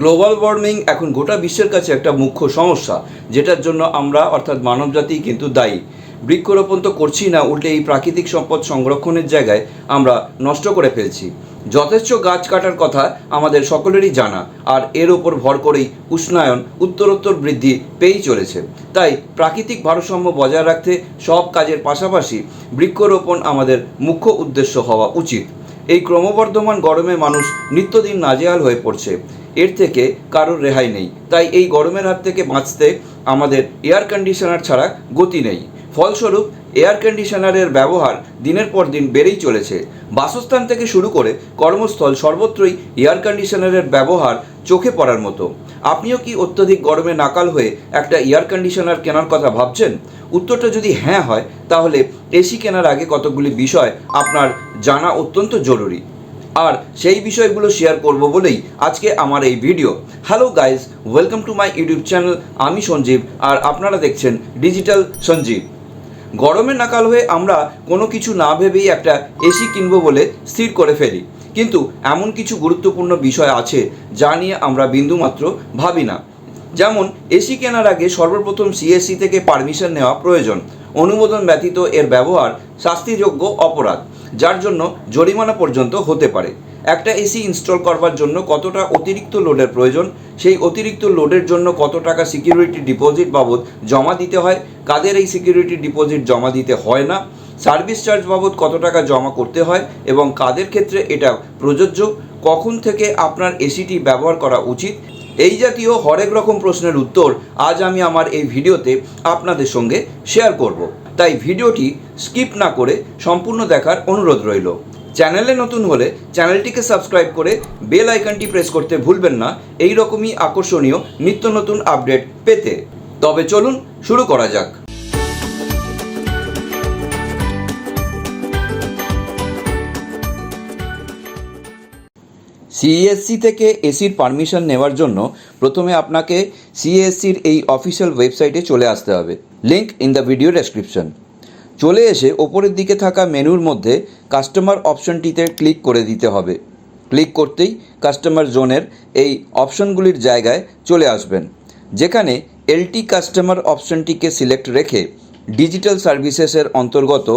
Global warming এখন গোটা বিশ্বের কাছে একটা মুখ্য সমস্যা, যেটার জন্য আমরা, অর্থাৎ মানবজাতি কিন্তু দায়ী। বৃক্ষরোপণ তো করছি না, উল্টে এই প্রাকৃতিক সম্পদ সংরক্ষণের জায়গায় আমরা নষ্ট করে ফেলছি। যথেষ্ট গাছ কাটার কথা আমাদের সকলেরই জানা, আর এর ওপর ভর করেই উষ্ণায়ন, উত্তরোত্তর বৃদ্ধি পেয়েই চলেছে। তাই প্রাকৃতিক ভারসাম্য বজায় রাখতে সব কাজের পাশাপাশি বৃক্ষরোপণ আমাদের মুখ্য উদ্দেশ্য হওয়া উচিত। এই ক্রমবর্ধমান গরমে মানুষ নিত্যদিন নাজেহাল হয়ে পড়ছে। এর থেকে কারোর রেহাই নেই। তাই এই গরমের হাত থেকে বাঁচতে আমাদের এয়ার কন্ডিশনার ছাড়া গতি নেই। ফলস্বরূপ এয়ার কন্ডিশনারের ব্যবহার দিনের পর দিন বেড়েই চলেছে। বাসস্থান থেকে শুরু করে কর্মস্থল সর্বত্রই এয়ার কন্ডিশনারের ব্যবহার চোখে পড়ার মতো। আপনিও কি অত্যধিক গরমে নাকাল হয়ে একটা এয়ার কন্ডিশনার কেনার কথা ভাবছেন? উত্তরটা যদি হ্যাঁ হয়, তাহলে এসি কেনার আগে কতকগুলি বিষয় আপনার জানা অত্যন্ত জরুরি। আর সেই বিষয়গুলো শেয়ার করব বলেই আজকে আমার এই video hello guys welcome to my YouTube channel আমি সঞ্জীব, আর আপনারা দেখছেন ডিজিটাল সঞ্জীব। গরমে নাকাল হয়ে আমরা কোনো কিছু না ভেবেই একটা এসি কিনবো বলে স্থির করে ফেলি। কিন্তু এমন কিছু গুরুত্বপূর্ণ বিষয় আছে যা নিয়ে আমরা বিন্দুমাত্র ভাবি না। যেমন এসি কেনার আগে সর্বপ্রথম সিএসসি থেকে পারমিশন নেওয়া প্রয়োজন। অনুমোদন ব্যতীত এর ব্যবহার শাস্তিযোগ্য অপরাধ, যার জন্য জরিমানা পর্যন্ত হতে পারে। একটা এসি ইনস্টল করবার জন্য কতটা অতিরিক্ত লোডের প্রয়োজন? সেই অতিরিক্ত লোডের জন্য কত টাকা সিকিউরিটি ডিপোজিট বাবদ জমা দিতে হয়? কাদের এই সিকিউরিটি ডিপোজিট জমা দিতে হয় না? সার্ভিস চার্জ বাবদ কত টাকা জমা করতে হয়? এবং কাদের ক্ষেত্রে এটা প্রযোজ্য? কখন থেকে আপনার এসিটি ব্যবহার করা উচিত? এই জাতীয় হরেক রকম প্রশ্নের উত্তর আজ আমি আমার এই ভিডিওতে আপনাদের সঙ্গে শেয়ার করব। তাই ভিডিওটি স্কিপ না করে সম্পূর্ণ দেখার অনুরোধ রইল। চ্যানেলে নতুন হলে চ্যানেলটিকে সাবস্ক্রাইব করে বেল আইকনটি প্রেস করতে ভুলবেন না। এই রকমই আকর্ষণীয় নিত্য নতুন আপডেট পেতে। তবে চলুন শুরু করা যাক। সিএসসি থেকে এসির পারমিশন নেওয়ার জন্য প্রথমে আপনাকে সিএসসির এই অফিসিয়াল ওয়েবসাইটে চলে আসতে হবে। Link in the video description চলে এসে ওপরের দিকে থাকা মেনুর মধ্যে কাস্টমার অপশনটিতে ক্লিক করে দিতে হবে। ক্লিক করতেই কাস্টমার জোনের এই অপশনগুলির জায়গায় চলে আসবেন, যেখানে এলটি কাস্টমার অপশনটিকে সিলেক্ট রেখে ডিজিটাল সার্ভিসেসের অন্তর্গত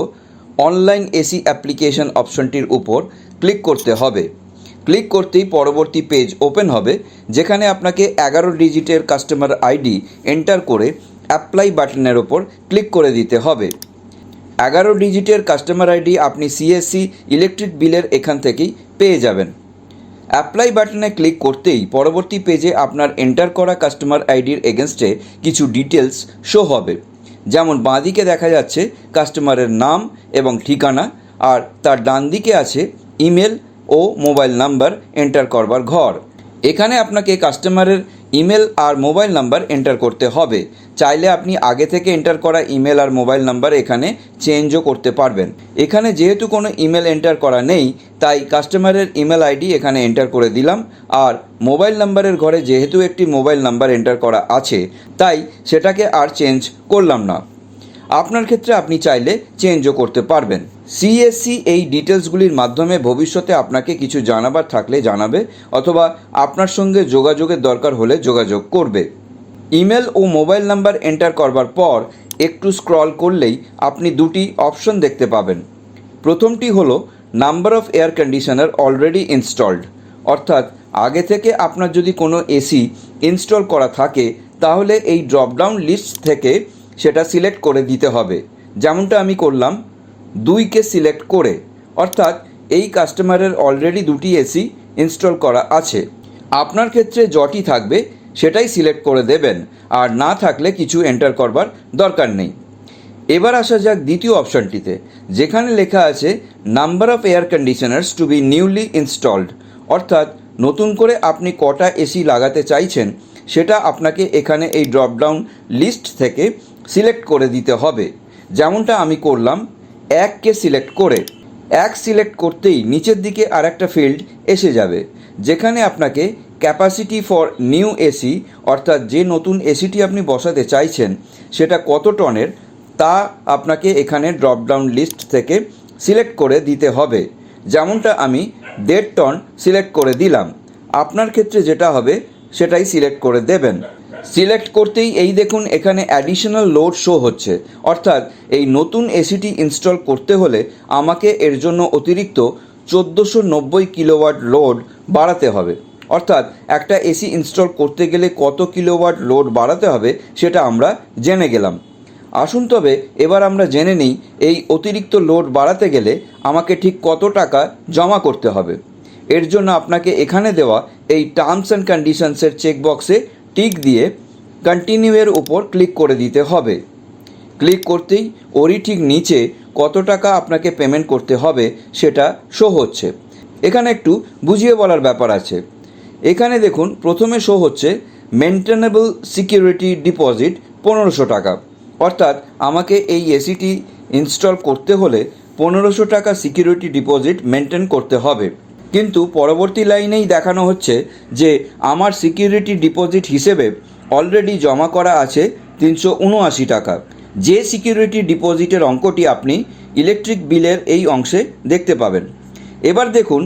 অনলাইন এসি অ্যাপ্লিকেশন অপশনটির উপর ক্লিক করতে হবে। ক্লিক করতেই পরবর্তী পেজ ওপেন হবে, যেখানে আপনাকে এগারো ডিজিটের কাস্টমার আইডি এন্টার করে অ্যাপ্লাই বাটনের ওপর ক্লিক করে দিতে হবে। এগারো ডিজিটের কাস্টমার আইডি আপনি সিএসসি ইলেকট্রিক বিলের এখান থেকেই পেয়ে যাবেন। অ্যাপ্লাই বাটনে ক্লিক করতেই পরবর্তী পেজে আপনার এন্টার করা কাস্টমার আইডির এগেনস্টে কিছু ডিটেলস শো হবে। যেমন বাঁদিকে দেখা যাচ্ছে কাস্টমারের নাম এবং ঠিকানা, আর তার ডান দিকে আছে ইমেল ও মোবাইল নাম্বার এন্টার করবার ঘর। এখানে আপনাকে কাস্টমারের ইমেল আর মোবাইল নাম্বার এন্টার করতে হবে। চাইলে আপনি আগে থেকে এন্টার করা ইমেল আর মোবাইল নাম্বার এখানে চেঞ্জও করতে পারবেন। এখানে যেহেতু কোনো ইমেল এন্টার করা নেই, তাই কাস্টমারের ইমেল আইডি এখানে এন্টার করে দিলাম। আর মোবাইল নাম্বারের ঘরে যেহেতু একটি মোবাইল নাম্বার এন্টার করা আছে, তাই সেটাকে আর চেঞ্জ করলাম না। আপনার ক্ষেত্রে আপনি চাইলে চেঞ্জও করতে পারবেন। সিএসসি এই ডিটেলসগুলির মাধ্যমে ভবিষ্যতে আপনাকে কিছু জানাবার থাকলে জানাবে, অথবা আপনার সঙ্গে যোগাযোগের দরকার হলে যোগাযোগ করবে। ইমেল ও মোবাইল নাম্বার এন্টার করবার পর একটু স্ক্রল করলেই আপনি দুটি অপশন দেখতে পাবেন। প্রথমটি হলো, number of air conditioner already installed. অর্থাৎ, আগে থেকে আপনার যদি কোনো এসি ইনস্টল করা থাকে, তাহলে এই ড্রপডাউন লিস্ট থেকে সেটা সিলেক্ট করে দিতে হবে। যেমনটা আমি করলাম, দুইকে সিলেক্ট করে। অর্থাৎ, এই কাস্টমারের অলরেডি দুটি এসি ইনস্টল করা আছে। আপনার ক্ষেত্রে যটি থাকবে সেটাই সিলেক্ট করে দেবেন। আর না থাকলে কিছু এন্টার করবার দরকার নেই। এবার আসা যাক দ্বিতীয় অপশনটিতে, যেখানে লেখা আছে number of air conditioners to be newly installed অর্থাৎ, নতুন করে আপনি কটা এসি লাগাতে চাইছেন, সেটা আপনাকে এখানে এই ড্রপডাউন লিস্ট থেকে সিলেক্ট করে দিতে হবে। যেমনটা আমি করলাম, এককে সিলেক্ট করে। এক সিলেক্ট করতেই নিচের দিকে আর একটা ফিল্ড এসে যাবে, যেখানে আপনাকে ক্যাপাসিটি ফর নিউ এসি অর্থাৎ যে নতুন এসিটি আপনি বসাতে চাইছেন, সেটা কত টনের, তা আপনাকে এখানে ড্রপডাউন লিস্ট থেকে সিলেক্ট করে দিতে হবে। যেমনটা আমি দেড় টন সিলেক্ট করে দিলাম। আপনার ক্ষেত্রে যেটা হবে, সেটাই সিলেক্ট করে দেবেন। সিলেক্ট করতেই এই দেখুন, এখানে অ্যাডিশনাল লোড শো হচ্ছে। অর্থাৎ এই নতুন এসিটি ইনস্টল করতে হলে আমাকে এর জন্য অতিরিক্ত চোদ্দোশো নব্বই কিলোওয়াট লোড বাড়াতে হবে। অর্থাৎ একটা এসি ইনস্টল করতে গেলে কত কিলোওয়াট লোড বাড়াতে হবে সেটা আমরা জেনে গেলাম। আসুন তবে এবার আমরা জেনে নিই এই অতিরিক্ত লোড বাড়াতে গেলে আমাকে ঠিক কত টাকা জমা করতে হবে। এর জন্য আপনাকে এখানে দেওয়া এই টার্মস অ্যান্ড কন্ডিশনসের চেকবক্সে টিক দিয়ে কন্টিনিউয়ের উপর ক্লিক করে দিতে হবে। ক্লিক করতেই ওরই ঠিক নিচে কত টাকা আপনাকে পেমেন্ট করতে হবে সেটা শো হচ্ছে। এখানে একটু বুঝিয়ে বলার ব্যাপার আছে। এখানে দেখুন, প্রথমে শো হচ্ছে মেনটেনেবল সিকিউরিটি ডিপোজিট পনেরোশো টাকা। অর্থাৎ আমাকে এই এসিটি ইনস্টল করতে হলে পনেরোশো টাকা সিকিউরিটি ডিপোজিট মেনটেন করতে হবে। কিন্তু পরবর্তী লাইনেই দেখানো হচ্ছে যে আমার সিকিউরিটি ডিপোজিট হিসেবে অলরেডি জমা করা আছে তিনশো উনআশি টাকা। যে সিকিউরিটি ডিপোজিটের অঙ্কটি আপনি ইলেকট্রিক বিলের এই অংশে দেখতে পাবেন। এবার দেখুন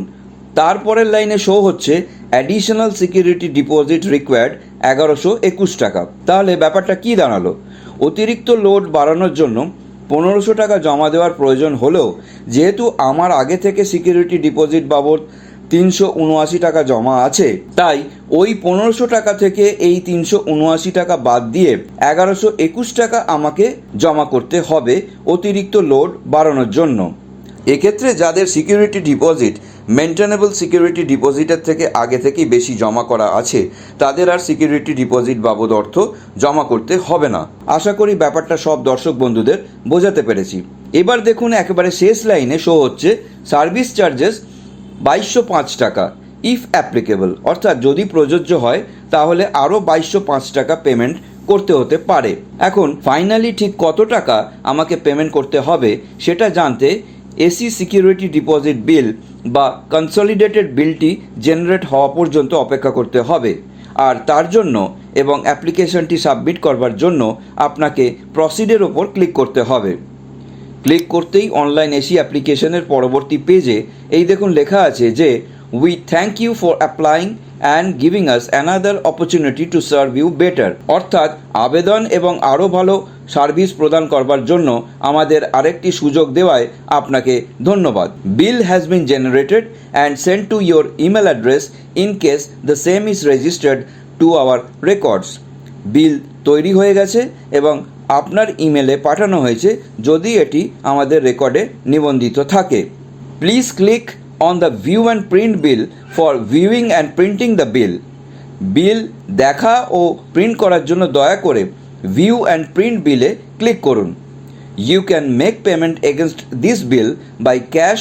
তারপরের লাইনে শো হচ্ছে অ্যাডিশনাল সিকিউরিটি ডিপোজিট রিকোয়ার্ড এগারোশো একুশ টাকা। তাহলে ব্যাপারটা কী দাঁড়াল? অতিরিক্ত লোড বাড়ানোর জন্য পনেরোশো টাকা জমা দেওয়ার প্রয়োজন হলেও, যেহেতু আমার আগে থেকে সিকিউরিটি ডিপোজিট বাবদ তিনশো উনআশি টাকা জমা আছে, তাই ওই পনেরোশো টাকা থেকে এই তিনশো উনআশি টাকা বাদ দিয়ে এগারোশো একুশ টাকা আমাকে জমা করতে হবে অতিরিক্ত লোড বাড়ানোর জন্য। এক্ষেত্রে যাদের সিকিউরিটি ডিপোজিট মেনটেনেবল সিকিউরিটি ডিপোজিটের থেকে আগে থেকেই বেশি জমা করা আছে। তাদের আর সিকিউরিটি ডিপোজিট বাবদ অর্থ জমা করতে হবে না। আশা করি ব্যাপারটা সব দর্শক বন্ধুদের বোঝাতে পেরেছি। এবার দেখুন একেবারে শেষ লাইনে শো হচ্ছে সার্ভিস চার্জেস বাইশশো পাঁচ টাকা ইফ অ্যাপ্লিকেবল অর্থাৎ যদি প্রযোজ্য হয়, তাহলে আরও বাইশশো পাঁচ টাকা পেমেন্ট করতে হতে পারে। এখন ফাইনালি ঠিক কত টাকা আমাকে পেমেন্ট করতে হবে, সেটা জানতে এসি সিকিউরিটি ডিপোজিট বিল বা কনসলিডেটেড বিলটি জেনারেট হওয়া পর্যন্ত অপেক্ষা করতে হবে। আর তার জন্য এবং অ্যাপ্লিকেশনটি সাবমিট করবার জন্য আপনাকে প্রসিডের ওপর ক্লিক করতে হবে। ক্লিক করতেই অনলাইন এসি অ্যাপ্লিকেশনের পরবর্তী পেজে এই দেখুন লেখা আছে যে we thank you for applying and giving us another opportunity to serve you better অর্থাৎ আবেদন এবং আরও ভালো সার্ভিস প্রদান করবার জন্য আমাদের আরেকটি সুযোগ দেওয়ায় আপনাকে ধন্যবাদ। Bill has been generated and send to your email address in case the same is registered to our records bill তৈরি হয়ে গেছে এবং আপনার ইমেলে পাঠানো হয়েছে যদি এটি আমাদের রেকর্ডে নিবন্ধিত থাকে। Please click on the view and print bill for viewing and printing the bill bill দেখা ও প্রিন্ট করার জন্য দয়া করে ভিউ অ্যান্ড প্রিন্ট বিলে ক্লিক করুন। You can make payment against this bill by cash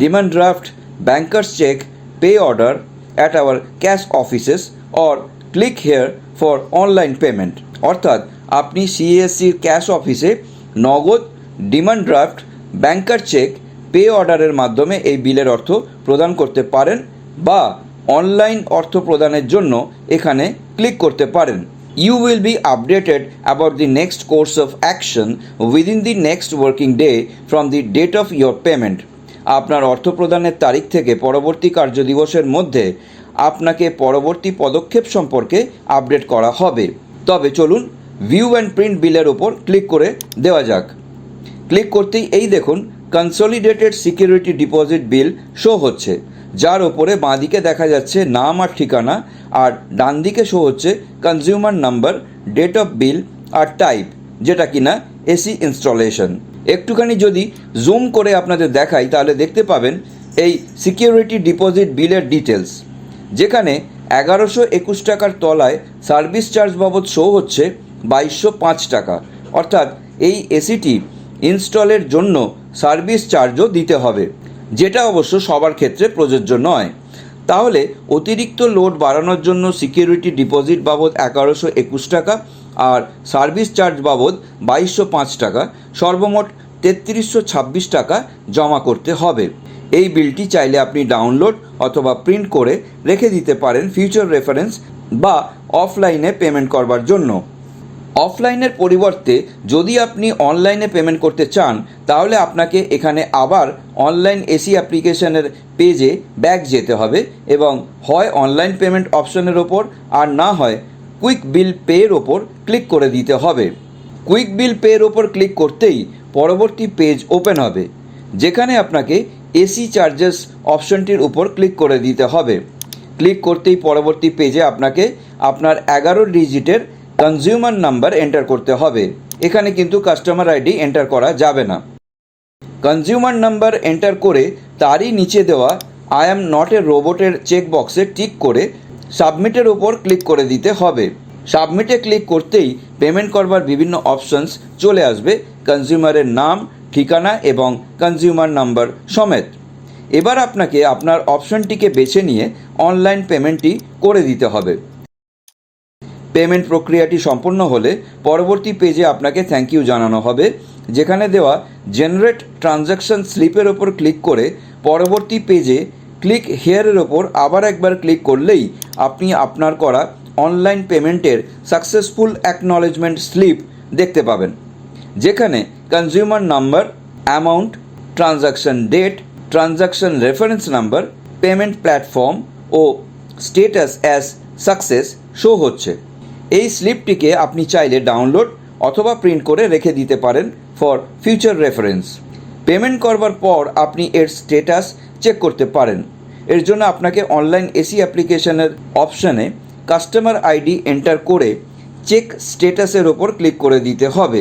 demand draft bankers cheque pay order at our cash offices or click here for online payment অর্থাৎ আপনি সিএসসির ক্যাশ অফিসে নগদ demand draft banker cheque pay অর্ডারের মাধ্যমে এই বিলের অর্থ প্রদান করতে পারেন বা অনলাইন অর্থ প্রদানের জন্য এখানে ক্লিক করতে পারেন। You will be updated about the next course of action within the next working day from the date of your payment আপনার অর্থ প্রদানের তারিখ থেকে পরবর্তী কার্যদিবসের মধ্যে আপনাকে পরবর্তী পদক্ষেপ সম্পর্কে আপডেট করা হবে। তবে চলুন ভিউ অ্যান্ড প্রিন্ট বিলের ওপর ক্লিক করে দেওয়া যাক। ক্লিক করতেই এই দেখুন consolidated security deposit bill show হচ্ছে। যার ওপরে বাঁদিকে দেখা যাচ্ছে নাম আর ঠিকানা, আর ডান দিকে শো হচ্ছে consumer number date of bill R type যেটা কিনা এসি ইনস্টলেশন একটুখানি যদি জুম করে আপনাদের দেখাই, তাহলে দেখতে পাবেন এই সিকিউরিটি ডিপোজিট বিলের ডিটেলস যেখানে এগারোশো একুশ টাকার তলায় সার্ভিস চার্জ বাবদ শো হচ্ছে বাইশশো পাঁচ টাকা। অর্থাৎ এই এসিটি ইনস্টলের জন্য সার্ভিস চার্জও দিতে হবে। যেটা অবশ্য সবার ক্ষেত্রে প্রযোজ্য নয়। তাহলে অতিরিক্ত লোড বাড়ানোর জন্য সিকিউরিটি ডিপোজিট বাবদ এগারোশো একুশ টাকা আর সার্ভিস চার্জ বাবদ বাইশশো পাঁচ টাকা, সর্বমোট তেত্রিশশো ছাব্বিশ টাকা জমা করতে হবে। এই বিলটি চাইলে আপনি ডাউনলোড অথবা প্রিন্ট করে রেখে দিতে পারেন ফিউচার রেফারেন্স বা অফলাইনে পেমেন্ট করবার জন্য। অফলাইনের পরিবর্তে যদি আপনি অনলাইনে পেমেন্ট করতে চান, তাহলে আপনাকে এখানে আবার অনলাইন এসি অ্যাপ্লিকেশনের পেজে ব্যাক যেতে হবে এবং হয় অনলাইন পেমেন্ট অপশনের ওপর আর না হয় কুইক বিল পের ওপর ক্লিক করে দিতে হবে। কুইক বিল পের ওপর ক্লিক করতেই পরবর্তী পেজ ওপেন হবে, যেখানে আপনাকে এসি চার্জেস অপশনটির উপর ক্লিক করে দিতে হবে। ক্লিক করতেই পরবর্তী পেজে আপনাকে আপনার এগারো ডিজিটের কনজিউমার নাম্বার এন্টার করতে হবে। এখানে কিন্তু কাস্টমার আইডি এন্টার করা যাবে না। কনজিউমার নাম্বার এন্টার করে তারই নিচে দেওয়া আই অ্যাম নট এ রোবটের চেক বক্সে টিক করে সাবমিটের ওপর ক্লিক করে দিতে হবে। সাবমিটে ক্লিক করতেই পেমেন্ট করবার বিভিন্ন অপশনস চলে আসবে কনজিউমারের নাম, ঠিকানা এবং কনজিউমার নাম্বার সমেত। এবার আপনাকে আপনার অপশনটিকে বেছে নিয়ে অনলাইন পেমেন্টটি করে দিতে হবে। পেমেন্ট প্রক্রিয়াটি সম্পূর্ণ হলে পরবর্তী পেজে আপনাকে থ্যাংক ইউ জানানো হবে। যেখানে দেওয়া জেনারেট ট্রানজ্যাকশন স্লিপের ওপর ক্লিক করে পরবর্তী পেজে ক্লিক হেয়ারের ওপর আবার একবার ক্লিক করলেই আপনি আপনার করা অনলাইন পেমেন্টের সাকসেসফুল অ্যাকনলেজমেন্ট স্লিপ দেখতে পাবেন। যেখানে consumer number amount transaction date transaction reference number payment platform ও স্টেটাস অ্যাজ সাকসেস শো হচ্ছে। এই স্লিপটিকে আপনি চাইলে ডাউনলোড অথবা প্রিন্ট করে রেখে দিতে পারেন ফর ফিউচার রেফারেন্স। পেমেন্ট করবার পর আপনি এর স্টেটাস চেক করতে পারেন। এর জন্য আপনাকে অনলাইন এসি অ্যাপ্লিকেশনের অপশানে কাস্টমার আইডি এন্টার করে চেক স্টেটাসের ওপর ক্লিক করে দিতে হবে।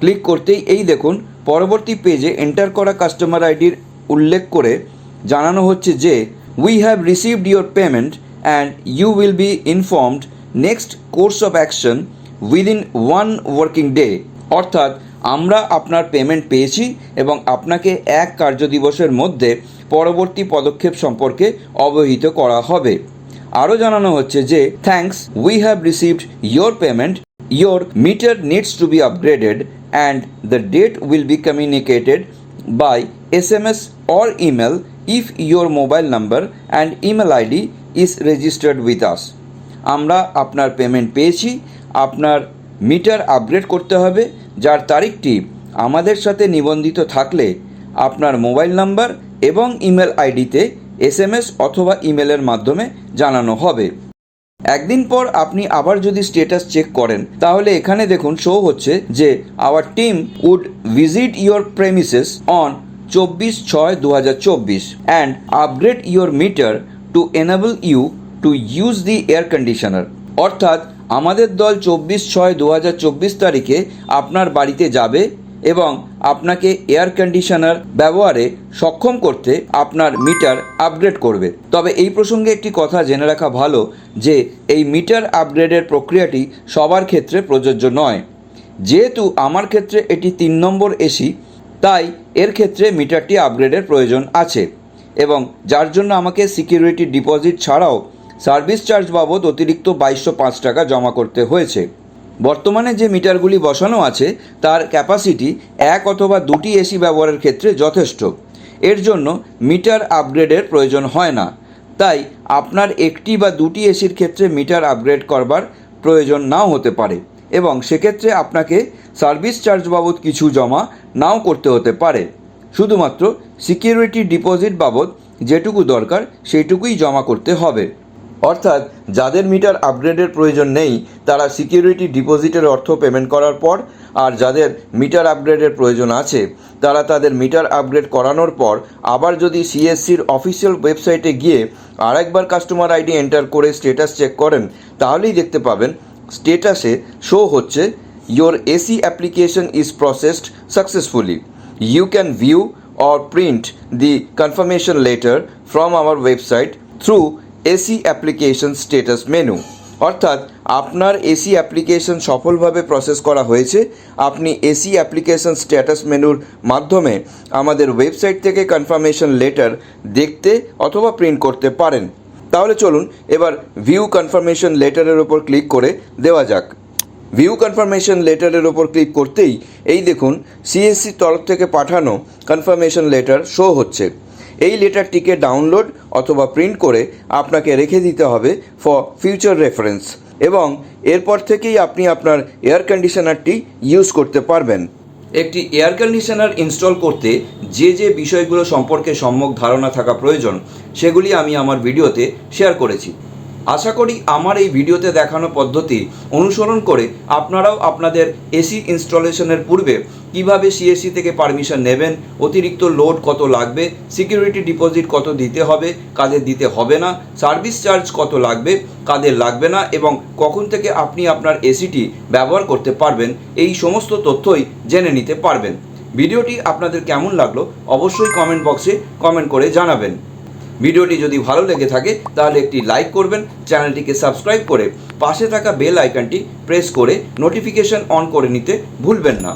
ক্লিক করতেই এই দেখুন, পরবর্তী পেজে এন্টার করা কাস্টমার আইডির উল্লেখ করে জানানো হচ্ছে যে we have received your payment and you will be informed next course of action within one working day অর্থাৎ আমরা আপনার পেমেন্ট পেয়েছি এবং আপনাকে এক কার্যদিবসের মধ্যে পরবর্তী পদক্ষেপ সম্পর্কে অবহিত করা হবে। আরও জানানো হচ্ছে যে thanks we have received your payment your meter needs to be upgraded and the date will be communicated by S M S or email if your mobile number and email ID is registered with us আমরা আপনার payment পেয়েছি, আপনার metre upgrade করতে হবে, যার তারিখটি আমাদের সাথে নিবন্ধিত থাকলে আপনার মোবাইল নাম্বার এবং ইমেল আইডিতে এসএমএস অথবা ইমেলের মাধ্যমে জানানো হবে। একদিন পর আপনি আবার যদি স্টেটাস চেক করেন, তাহলে এখানে দেখুন শো হচ্ছে যে our team would visit your premises on চব্বিশ ছয় দু হাজার চব্বিশ and upgrade your meter to enable you to use the air conditioner অর্থাৎ, আমাদের দল চব্বিশ ছয় দু তারিখে আপনার বাড়িতে যাবে এবং আপনাকে এয়ার কন্ডিশনার ব্যবহারে সক্ষম করতে আপনার মিটার আপগ্রেড করবে। তবে এই প্রসঙ্গে একটি কথা জেনে রাখা ভালো যে, এই মিটার আপগ্রেডের প্রক্রিয়াটি সবার ক্ষেত্রে প্রযোজ্য নয়। যেহেতু আমার ক্ষেত্রে এটি তিন নম্বর এসি তাই এর ক্ষেত্রে মিটারটি আপগ্রেডের প্রয়োজন আছে এবং যার জন্য আমাকে সিকিউরিটি ডিপোজিট ছাড়াও সার্ভিস চার্জ বাবদ অতিরিক্ত বাইশশো পাঁচ টাকা জমা করতে হয়েছে। বর্তমানে যে মিটারগুলি বসানো আছে, তার ক্যাপাসিটি এক অথবা দুটি এসি ব্যবহারের ক্ষেত্রে যথেষ্ট। এর জন্য মিটার আপগ্রেডের প্রয়োজন হয় না। তাই আপনার একটি বা দুটি এসির ক্ষেত্রে মিটার আপগ্রেড করবার প্রয়োজন নাও হতে পারে এবং সেক্ষেত্রে আপনাকে সার্ভিস চার্জ বাবদ কিছু জমা নাও করতে হতে পারে। শুধুমাত্র সিকিউরিটি ডিপোজিট বাবদ যেটুকু দরকার, সেইটুকুই জমা করতে হবে। অর্থাৎ যাদের মিটার আপগ্রেডের প্রয়োজন নেই, তারা সিকিউরিটি ডিপোজিটের অর্থ পেমেন্ট করার পর, আর যাদের মিটার আপগ্রেডের প্রয়োজন আছে, তারা তাদের মিটার আপগ্রেড করানোর পর, আবার যদি সিএসসির অফিসিয়াল ওয়েবসাইটে গিয়ে আরেকবার কাস্টমার আইডি এন্টার করে স্টেটাস চেক করেন, তাহলেই দেখতে পাবেন স্টেটাসে শো হচ্ছে your AC application is processed successfully you can view or print the confirmation letter from our website through AC application status menu. অর্থাৎ আপনার এসি অ্যাপ্লিকেশন সফলভাবে প্রসেস করা হয়েছে, আপনি এসি অ্যাপ্লিকেশন স্ট্যাটাস মেনুর মাধ্যমে আমাদের ওয়েবসাইট থেকে কনফার্মেশন লেটার দেখতে অথবা প্রিন্ট করতে পারেন। তাহলে চলুন এবার ভিউ কনফার্মেশন লেটারের ওপর ক্লিক করে দেওয়া যাক। ভিউ কনফার্মেশন লেটারের ওপর ক্লিক করতেই এই দেখুন সিএসসির তরফ থেকে পাঠানো কনফার্মেশন লেটার শো হচ্ছে। এই লেটারটিকে ডাউনলোড অথবা প্রিন্ট করে আপনাকে রেখে দিতে হবে ফর ফিউচার রেফারেন্স এবং এরপর থেকেই আপনি আপনার এয়ার কন্ডিশনারটি ইউজ করতে পারবেন। একটি এয়ার কন্ডিশনার ইনস্টল করতে যে যে বিষয়গুলো সম্পর্কে সম্যক ধারণা থাকা প্রয়োজন, সেগুলি আমি আমার ভিডিওতে শেয়ার করেছি। আশা করি আমার এই ভিডিওতে দেখানো পদ্ধতি অনুসরণ করে আপনারাও আপনাদের এসি ইনস্টলেশনের পূর্বে কীভাবে সিএসসি থেকে পারমিশন নেবেন, অতিরিক্ত লোড কত লাগবে, সিকিউরিটি ডিপোজিট কত দিতে হবে কাদের দিতে হবে না, সার্ভিস চার্জ কত লাগবে কাদের লাগবে না এবং কখন থেকে আপনি আপনার এসিটি ব্যবহার করতে পারবেন, এই সমস্ত তথ্যই জেনে নিতে পারবেন। ভিডিওটি আপনাদের কেমন লাগল অবশ্যই কমেন্ট বক্সে কমেন্ট করে জানাবেন। ভিডিওটি যদি ভালো লেগে থাকে, তাহলে একটি লাইক করবেন, চ্যানেলটিকে সাবস্ক্রাইব করে পাশে থাকা বেল আইকনটি প্রেস করে নোটিফিকেশন অন করে নিতে ভুলবেন না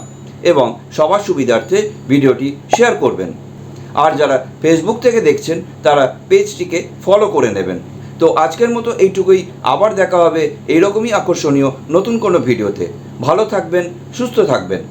এবং সবার সুবিধার্থে ভিডিওটি শেয়ার করবেন। আর যারা ফেসবুক থেকে দেখছেন, তারা পেজটিকে ফলো করে নেবেন। তো আজকের মতো এইটুকুই, আবার দেখা হবে এইরকমই আকর্ষণীয় নতুন কোনো ভিডিওতে। ভালো থাকবেন, সুস্থ থাকবেন।